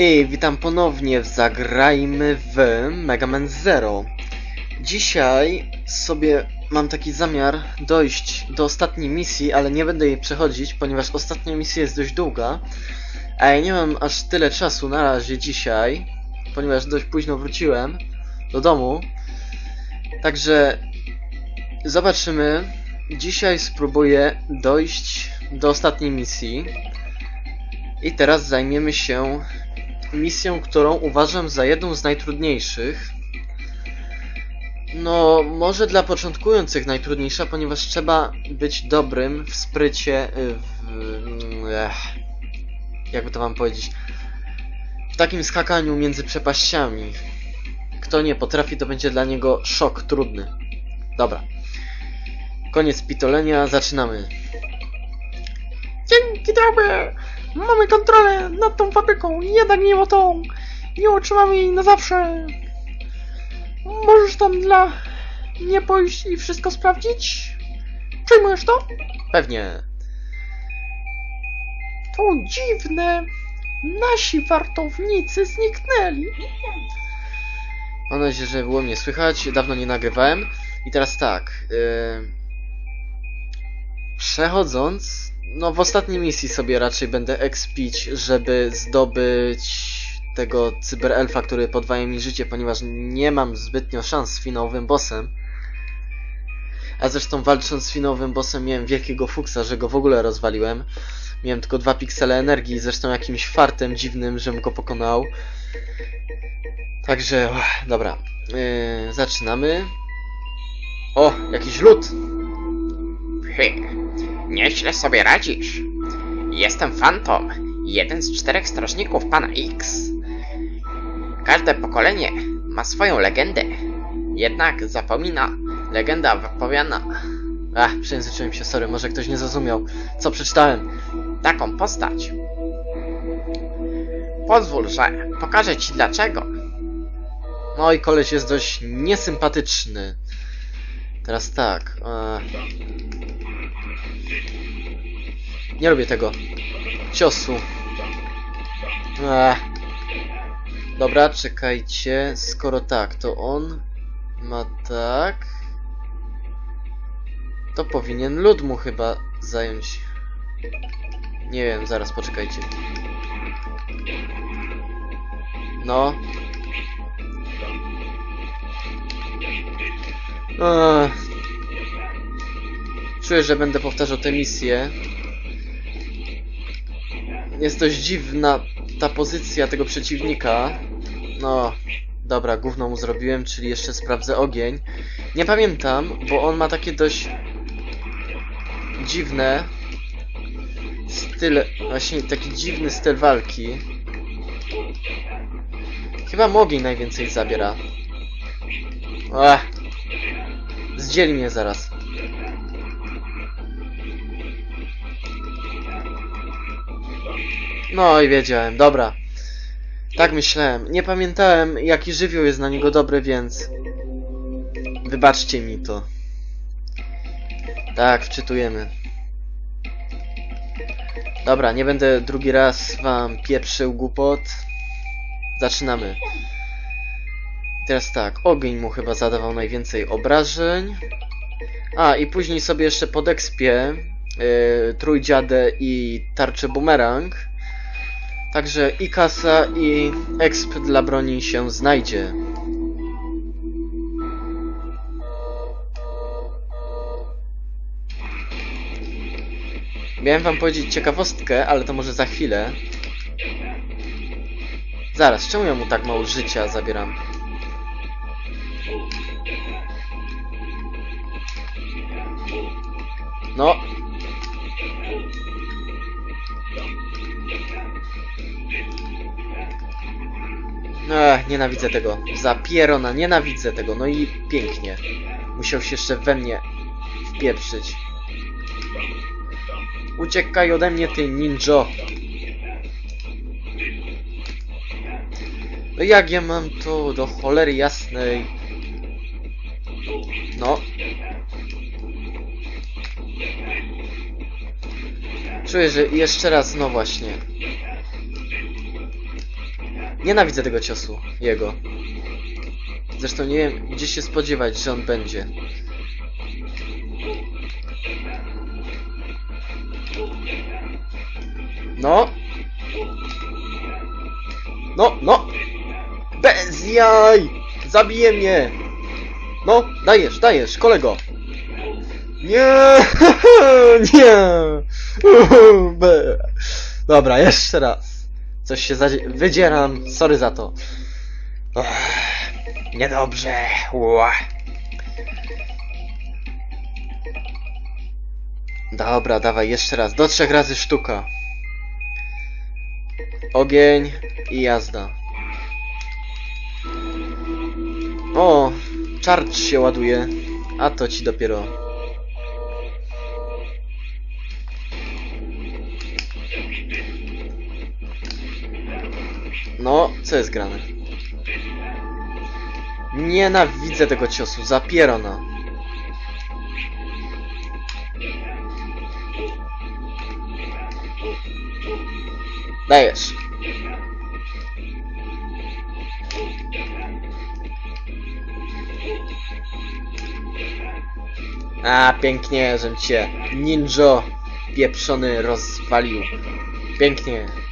I witam ponownie w Zagrajmy w Mega Man Zero. Dzisiaj sobie mam taki zamiar dojść do ostatniej misji, ale nie będę jej przechodzić, ponieważ ostatnia misja jest dość długa. A ja nie mam aż tyle czasu na razie dzisiaj, ponieważ dość późno wróciłem do domu. Także zobaczymy. Dzisiaj spróbuję dojść do ostatniej misji. I teraz zajmiemy się misją, którą uważam za jedną z najtrudniejszych. No, może dla początkujących najtrudniejsza, ponieważ trzeba być dobrym w sprycie, y, w... Ech, jakby to wam powiedzieć, w takim skakaniu między przepaściami. Kto nie potrafi, to będzie dla niego szok trudny. Dobra. Koniec pitolenia, zaczynamy. Dzięki dobry! Mamy kontrolę nad tą fabryką, jednak mimo to nie utrzymamy jej na zawsze. Możesz tam dla mnie pójść i wszystko sprawdzić? Przyjmujesz to? Pewnie. To dziwne. Nasi wartownicy zniknęli. Mam nadzieję, że było mnie słychać. Dawno nie nagrywałem. I teraz tak. Yy... Przechodząc, no w ostatniej misji sobie raczej będę expić, żeby zdobyć tego cyberelfa, który podwaja mi życie, ponieważ nie mam zbytnio szans z finałowym bossem. A zresztą walcząc z finałowym bossem miałem wielkiego fuksa, że go w ogóle rozwaliłem. Miałem tylko dwa piksele energii, zresztą jakimś fartem dziwnym, żebym go pokonał. Także, dobra. Yy, zaczynamy. O, jakiś lód! Hy, nieźle sobie radzisz. Jestem Phantom, jeden z czterech strażników Pana X. Każde pokolenie ma swoją legendę. Jednak zapomina legenda wypowiadana Ach, przejęzyczyłem się, sorry, może ktoś nie zrozumiał, co przeczytałem. taką postać. Pozwól, że pokażę ci dlaczego. No i koleś jest dość niesympatyczny. Teraz tak. E... Nie lubię tego ciosu. Ech. Dobra, czekajcie. Skoro tak, to on ma tak. To powinien lud mu chyba zająć. Nie wiem, zaraz poczekajcie. No, Ech. Czuję, że będę powtarzał tę misję. Jest dość dziwna ta pozycja tego przeciwnika. No, dobra, gówno mu zrobiłem, czyli jeszcze sprawdzę ogień. Nie pamiętam, bo on ma takie dość dziwne styl, właśnie taki dziwny styl walki. Chyba mu ogień najwięcej zabiera. Ech. Zdzieli mnie zaraz. No i wiedziałem, dobra. Tak myślałem. Nie pamiętałem, jaki żywioł jest na niego dobry, więc... Wybaczcie mi to. Tak, wczytujemy. Dobra, nie będę drugi raz wam pieprzył głupot. Zaczynamy. Teraz tak, ogień mu chyba zadawał najwięcej obrażeń. A, i później sobie jeszcze podekspię yy, trójdziadę i tarczę bumerang. Także i kasa, i exp dla broni się znajdzie. Miałem wam powiedzieć ciekawostkę, ale to może za chwilę. Zaraz, czemu ja mu tak mało życia zabieram? No. Ech, nienawidzę tego. Zapierona, nienawidzę tego. No i pięknie. Musiał się jeszcze we mnie wpieprzyć. Uciekaj ode mnie, ty ninjo. No jak ja mam to do cholery jasnej? No. Czuję, że jeszcze raz, no właśnie. Nienawidzę tego ciosu. Jego. Zresztą nie wiem, gdzie się spodziewać, że on będzie. No. No, no. Bez jaj! Zabije mnie! No, dajesz, dajesz, kolego. Nie! Nie! Dobra, jeszcze raz. Coś się zadzie... Wydzieram, sorry za to. Ech, niedobrze. Ła. Dobra, dawaj, jeszcze raz. Do trzech razy sztuka. Ogień i jazda. O, charge się ładuje. A to ci dopiero. No, co jest grane? Nienawidzę tego ciosu, zapierona. Dajesz. A, pięknie, żem cię ninjo pieprzony rozwalił. Pięknie.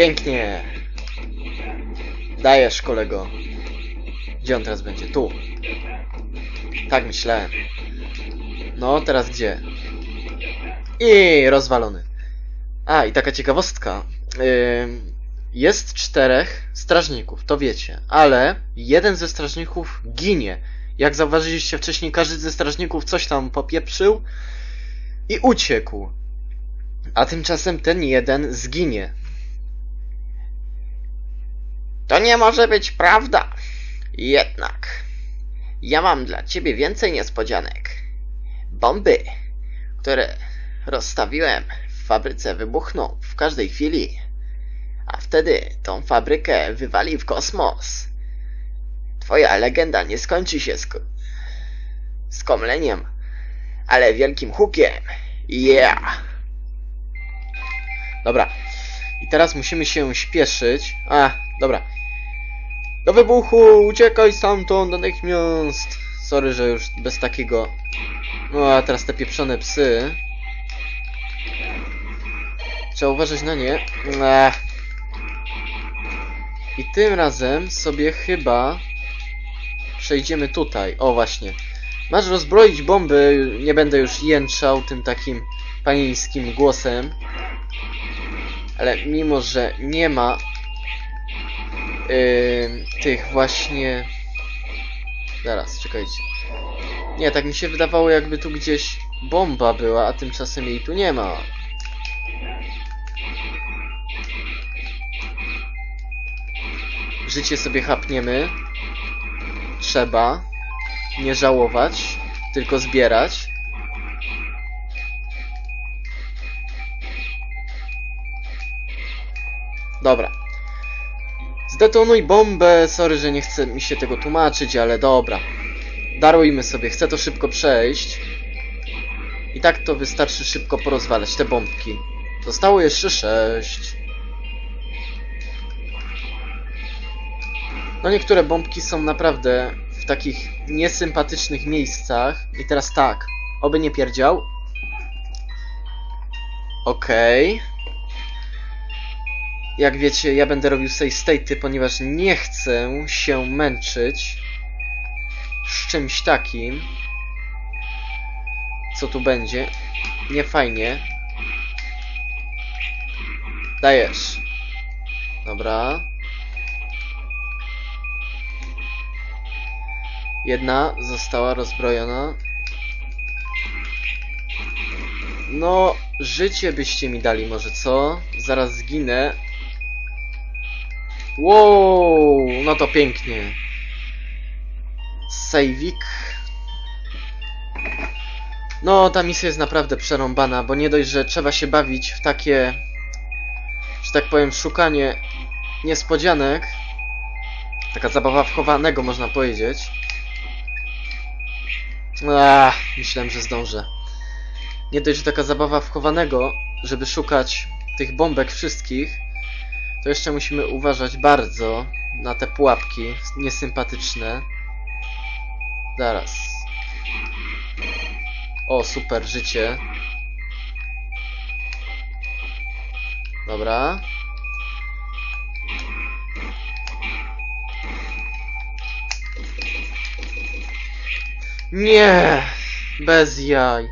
Pięknie. Dajesz, kolego. Gdzie on teraz będzie? Tu. Tak myślałem. No, teraz gdzie? I rozwalony. A, i taka ciekawostka. Jest czterech strażników, to wiecie, ale jeden ze strażników ginie. Jak zauważyliście wcześniej, każdy ze strażników coś tam popieprzył i uciekł. A tymczasem ten jeden zginie. To nie może być prawda. Jednak. Ja mam dla ciebie więcej niespodzianek. Bomby, które rozstawiłem w fabryce wybuchną w każdej chwili. A wtedy tą fabrykę wywali w kosmos. Twoja legenda nie skończy się sk skomleniem, ale wielkim hukiem. Yeah! Dobra. I teraz musimy się śpieszyć. A, dobra. Do wybuchu! Uciekaj stamtąd natychmiast! Sorry, że już bez takiego... No, a teraz te pieprzone psy. Trzeba uważać na nie. Ech. I tym razem sobie chyba przejdziemy tutaj. O, właśnie. Masz rozbroić bomby. Nie będę już jęczał tym takim panieńskim głosem. Ale mimo, że nie ma yy, tych właśnie... Zaraz, czekajcie. Nie, tak mi się wydawało, jakby tu gdzieś bomba była, a tymczasem jej tu nie ma. Życie sobie chapniemy. Trzeba nie żałować, tylko zbierać. Dobra. Zdetonuj bombę. Sorry, że nie chce mi się tego tłumaczyć, ale dobra. Darujmy sobie. Chcę to szybko przejść. I tak to wystarczy szybko porozwalać te bombki. Zostało jeszcze sześć. No niektóre bombki są naprawdę w takich niesympatycznych miejscach. I teraz tak. Oby nie pierdział. Okej. Jak wiecie, ja będę robił save state'y, ponieważ nie chcę się męczyć z czymś takim. Co tu będzie? Nie fajnie. Dajesz. Dobra. Jedna została rozbrojona. No, życie byście mi dali może, co? Zaraz zginę. Wow, no to pięknie. Sejwik. No, ta misja jest naprawdę przerąbana, bo nie dość, że trzeba się bawić w takie, że tak powiem, szukanie niespodzianek. Taka zabawa wchowanego, można powiedzieć. Ach, myślałem, że zdążę. nie dość, że taka zabawa wchowanego, żeby szukać tych bombek wszystkich, to jeszcze musimy uważać bardzo na te pułapki niesympatyczne. Zaraz. O, super, życie. Dobra. Nie! Bez jaj.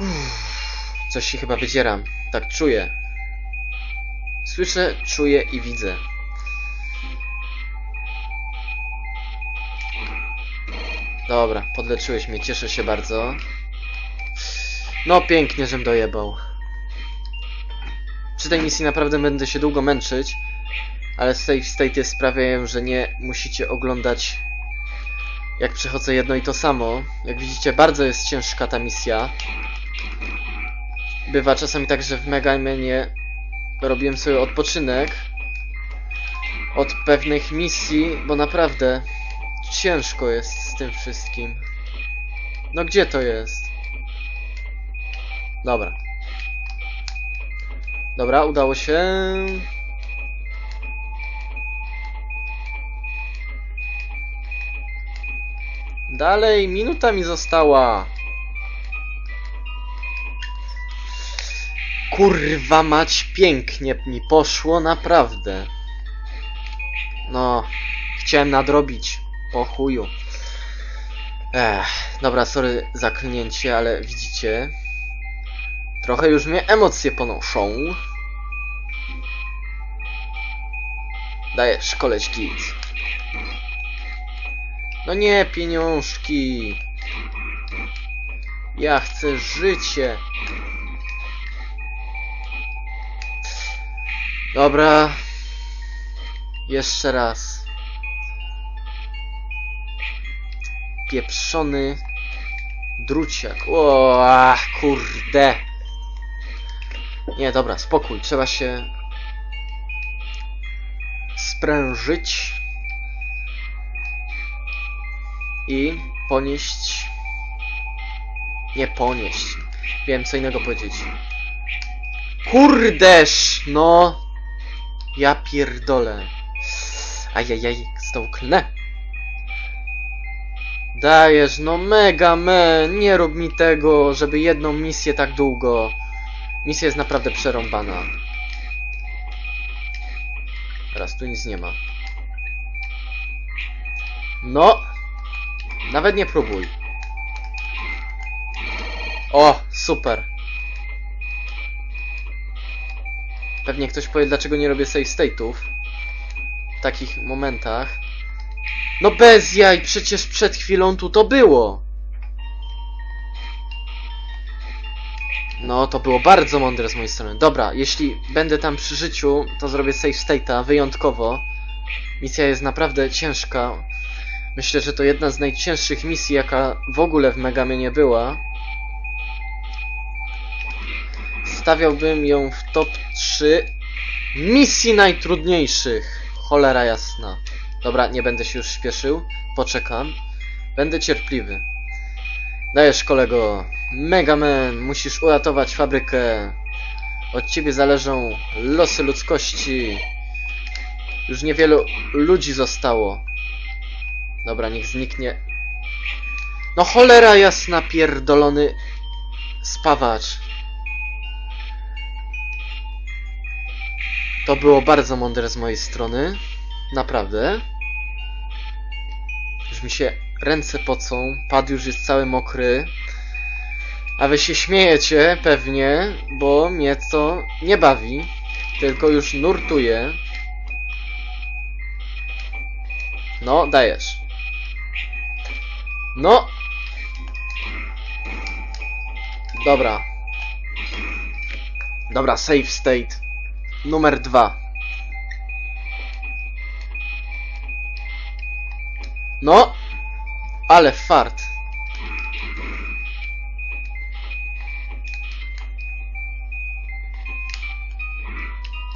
Uff, Coś się chyba wydzieram. Tak czuję. Słyszę, czuję i widzę. Dobra, podleczyłeś mnie, cieszę się bardzo. No pięknie, żem dojebał. Przy tej misji naprawdę będę się długo męczyć, ale save state sprawiają, że nie musicie oglądać jak przechodzę jedno i to samo. Jak widzicie, bardzo jest ciężka ta misja. Bywa czasami tak, że w Megamanie robiłem sobie odpoczynek od pewnych misji, bo naprawdę ciężko jest z tym wszystkim. No gdzie to jest? Dobra. Dobra, udało się. Dalej, minuta mi została. Kurwa mać, pięknie mi poszło, naprawdę. No, chciałem nadrobić, po chuju. Ech, dobra, sorry za klnięcie, ale widzicie, trochę już mnie emocje ponoszą. Dajesz, koleś git. No nie, pieniążki. Ja chcę życie. Dobra. Jeszcze raz. Pieprzony druciak. O, kurde. Nie, dobra, spokój. Trzeba się sprężyć i ponieść. Nie ponieść. Wiem co innego powiedzieć. Kurdeż! No! Ja pierdolę. Ajajaj, znowu klnę. Dajesz, no mega man, nie rób mi tego, żeby jedną misję tak długo. Misja jest naprawdę przerąbana. Teraz tu nic nie ma. No! Nawet nie próbuj. O, super. Pewnie ktoś powie, dlaczego nie robię save state'ów w takich momentach. No bez jaj, przecież przed chwilą tu to było. No, to było bardzo mądre z mojej strony. Dobra, jeśli będę tam przy życiu, to zrobię save state'a wyjątkowo. Misja jest naprawdę ciężka. Myślę, że to jedna z najcięższych misji, jaka w ogóle w Megamanie była. Stawiałbym ją w top 3 misji najtrudniejszych. Cholera jasna. Dobra, nie będę się już śpieszył. Poczekam. Będę cierpliwy. Dajesz, kolego. Megaman, musisz uratować fabrykę. Od ciebie zależą losy ludzkości. Już niewielu ludzi zostało. Dobra, niech zniknie. No cholera jasna, pierdolony spawacz. To było bardzo mądre z mojej strony. Naprawdę. Już mi się ręce pocą. Pad już jest cały mokry. A wy się śmiejecie pewnie, bo mnie to nie bawi. Tylko już nurtuje. No, dajesz. No. Dobra. Dobra, save state. Numer dwa. No. Ale fart.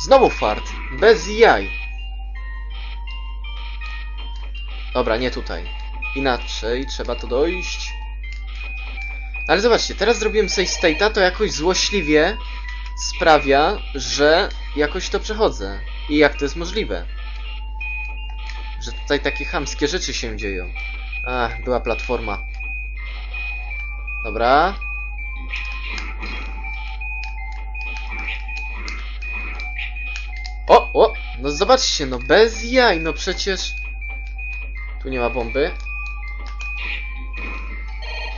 Znowu fart. Bez jaj. Dobra, nie tutaj. Inaczej, trzeba to dojść. Ale zobaczcie, teraz zrobiłem save state'a, to jakoś złośliwie sprawia, że jakoś to przechodzę. I jak to jest możliwe? Że tutaj takie chamskie rzeczy się dzieją. Ach, była platforma. Dobra. O, o! No zobaczcie, no bez jaj, no przecież... Tu nie ma bomby.